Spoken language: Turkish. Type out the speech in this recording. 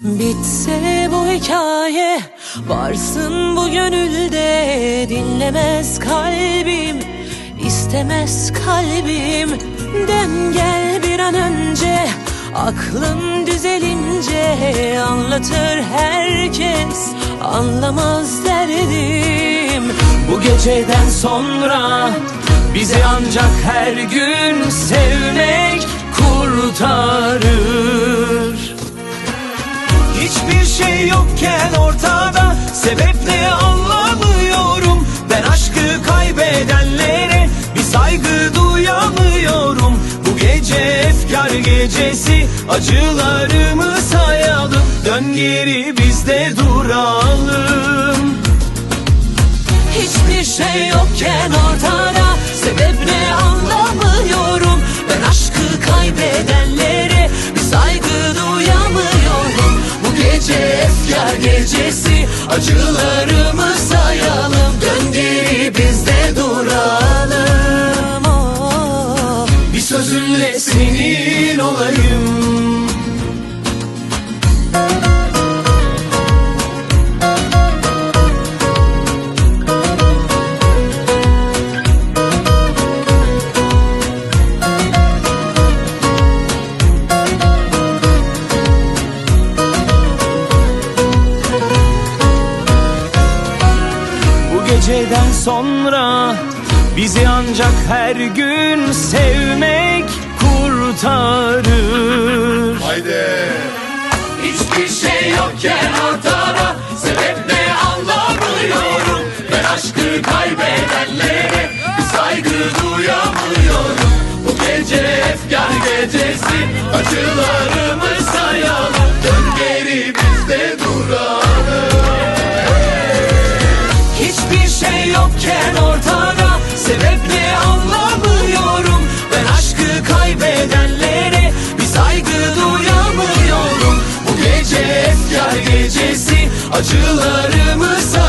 Bitse bu hikaye Varsın bu gönülde. Dinlemez kalbim istemez kalbim. Dön gel bir an önce Aklım düzelince. Anlatır herkes Anlamaz derdim. Bu geceden sonra Bizi ancak her gün sevmek kurtarır Sebep ne anlamıyorum. Ben aşkı kaybedenlere Bir saygı duyamıyorum. Bu gece efkar gecesi Acılarımı sayalım. Dön geri biz de duralım. Hiçbir şey yokken ortada Sebep ne anlamıyorum. Ben aşkı kaybedenlere Acılarımı sayalım Dön geri biz de duralım oh. Bir sözünle senin olayım Geceden sonra bizi ancak her gün sevmek kurtarır. Hiçbir şey yokken ortada Sebep ne anlamıyorum. Ben aşkı kaybedenlere Bir saygı duyamıyorum. Bu gece efkar gecesi gecesi